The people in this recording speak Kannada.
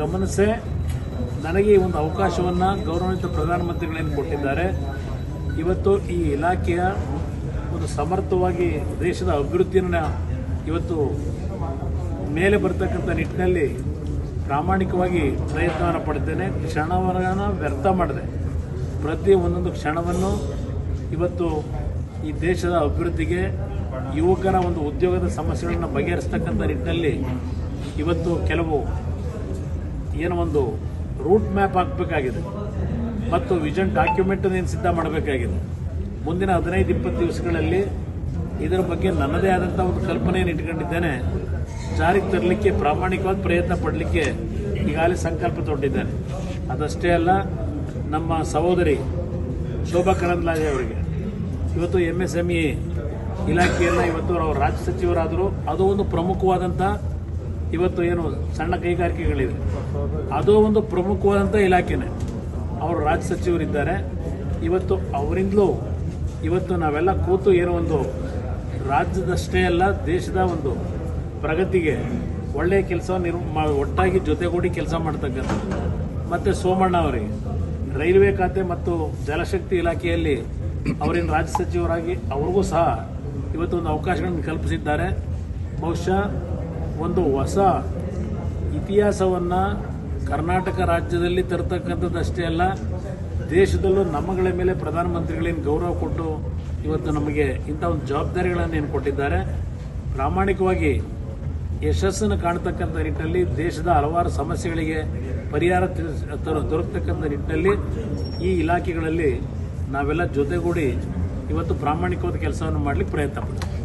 ಗಮನಿಸೇ, ನನಗೆ ಈ ಒಂದು ಅವಕಾಶವನ್ನು ಗೌರವಾನ್ವಿತ ಪ್ರಧಾನಮಂತ್ರಿಗಳೇನು ಕೊಟ್ಟಿದ್ದಾರೆ. ಇವತ್ತು ಈ ಇಲಾಖೆಯ ಒಂದು ಸಮರ್ಥವಾಗಿ ದೇಶದ ಅಭಿವೃದ್ಧಿಯನ್ನು ಇವತ್ತು ಮೇಲೆ ಬರ್ತಕ್ಕಂಥ ನಿಟ್ಟಿನಲ್ಲಿ ಪ್ರಾಮಾಣಿಕವಾಗಿ ಪ್ರಯತ್ನವನ್ನು ಪಡ್ತೇನೆ. ಕ್ಷಣವನ್ನು ವ್ಯರ್ಥ ಮಾಡಿದೆ. ಪ್ರತಿ ಒಂದೊಂದು ಕ್ಷಣವನ್ನು ಇವತ್ತು ಈ ದೇಶದ ಅಭಿವೃದ್ಧಿಗೆ, ಯುವಕರ ಒಂದು ಉದ್ಯೋಗದ ಸಮಸ್ಯೆಗಳನ್ನು ಬಗೆಹರಿಸ್ತಕ್ಕಂಥ ನಿಟ್ಟಿನಲ್ಲಿ ಇವತ್ತು ಕೆಲವು ಏನೋ ಒಂದು ರೂಟ್ ಮ್ಯಾಪ್ ಹಾಕಬೇಕಾಗಿದೆ. ಮತ್ತು ವಿಜನ್ ಡಾಕ್ಯುಮೆಂಟ್ ಏನು ಸಿದ್ಧ ಮಾಡಬೇಕಾಗಿದೆ. ಮುಂದಿನ ಹದಿನೈದು, ಇಪ್ಪತ್ತು ದಿವಸಗಳಲ್ಲಿ ಇದರ ಬಗ್ಗೆ ನನ್ನದೇ ಆದಂಥ ಒಂದು ಕಲ್ಪನೆಯನ್ನು ಇಟ್ಕೊಂಡಿದ್ದೇನೆ. ಜಾರಿಗೆ ತರಲಿಕ್ಕೆ ಪ್ರಾಮಾಣಿಕವಾದ ಪ್ರಯತ್ನ ಪಡಲಿಕ್ಕೆ ಈಗಾಗಲೇ ಸಂಕಲ್ಪ ತೊಟ್ಟಿದ್ದೇನೆ. ಅದಷ್ಟೇ ಅಲ್ಲ, ನಮ್ಮ ಸಹೋದರಿ ಶೋಭಾ ಕರಂದ್ಲಾಜೆ ಅವರಿಗೆ, ಇವತ್ತು ಎಂ ಎಸ್ ಎಂ ಇ ಇಲಾಖೆಯನ್ನು ಇವತ್ತು ಅವರು ರಾಜ್ಯ ಸಚಿವರಾದರು, ಅದು ಒಂದು ಪ್ರಮುಖವಾದಂಥ ಇವತ್ತು ಏನು ಸಣ್ಣ ಕೈಗಾರಿಕೆಗಳಿವೆ. ಅದು ಒಂದು ಪ್ರಮುಖವಾದಂಥ ಇಲಾಖೆನೇ. ಅವರು ರಾಜ್ಯ ಸಚಿವರಿದ್ದಾರೆ. ಇವತ್ತು ಅವರಿಂದಲೂ ಇವತ್ತು ನಾವೆಲ್ಲ ಕೂತು ಏನೋ ಒಂದು ರಾಜ್ಯದಷ್ಟೇ ಅಲ್ಲ, ದೇಶದ ಒಂದು ಪ್ರಗತಿಗೆ ಒಳ್ಳೆಯ ಕೆಲಸ ನಿರ್ ಒಟ್ಟಾಗಿ ಜೊತೆಗೂಡಿ ಕೆಲಸ ಮಾಡ್ತಕ್ಕಂಥದ್ದು. ಮತ್ತು ಸೋಮಣ್ಣ ಅವರಿಗೆ ರೈಲ್ವೆ ಖಾತೆ ಮತ್ತು ಜಲಶಕ್ತಿ ಇಲಾಖೆಯಲ್ಲಿ ಅವರಿನ ರಾಜ್ಯ ಸಚಿವರಾಗಿ ಅವ್ರಿಗೂ ಸಹ ಇವತ್ತು ಒಂದು ಅವಕಾಶಗಳನ್ನು ಕಲ್ಪಿಸಿದ್ದಾರೆ. ಬಹುಶಃ ಒಂದು ಹೊಸ ಇತಿಹಾಸವನ್ನು ಕರ್ನಾಟಕ ರಾಜ್ಯದಲ್ಲಿ ತರತಕ್ಕಂಥದ್ದಷ್ಟೇ ಅಲ್ಲ, ದೇಶದಲ್ಲೂ ನಮ್ಮಗಳ ಮೇಲೆ ಪ್ರಧಾನಮಂತ್ರಿಗಳೇನು ಗೌರವ ಕೊಟ್ಟು ಇವತ್ತು ನಮಗೆ ಇಂಥ ಒಂದು ಜವಾಬ್ದಾರಿಗಳನ್ನು ಏನು ಕೊಟ್ಟಿದ್ದಾರೆ. ಪ್ರಾಮಾಣಿಕವಾಗಿ ಯಶಸ್ಸನ್ನು ಕಾಣ್ತಕ್ಕಂಥ ನಿಟ್ಟಿನಲ್ಲಿ ದೇಶದ ಹಲವಾರು ಸಮಸ್ಯೆಗಳಿಗೆ ಪರಿಹಾರ ದೊರಕತಕ್ಕಂಥ ನಿಟ್ಟಿನಲ್ಲಿ ಈ ಇಲಾಖೆಗಳಲ್ಲಿ ನಾವೆಲ್ಲ ಜೊತೆಗೂಡಿ ಇವತ್ತು ಪ್ರಾಮಾಣಿಕವಾದ ಕೆಲಸವನ್ನು ಮಾಡಲಿಕ್ಕೆ ಪ್ರಯತ್ನ ಪಡ್ತೀವಿ.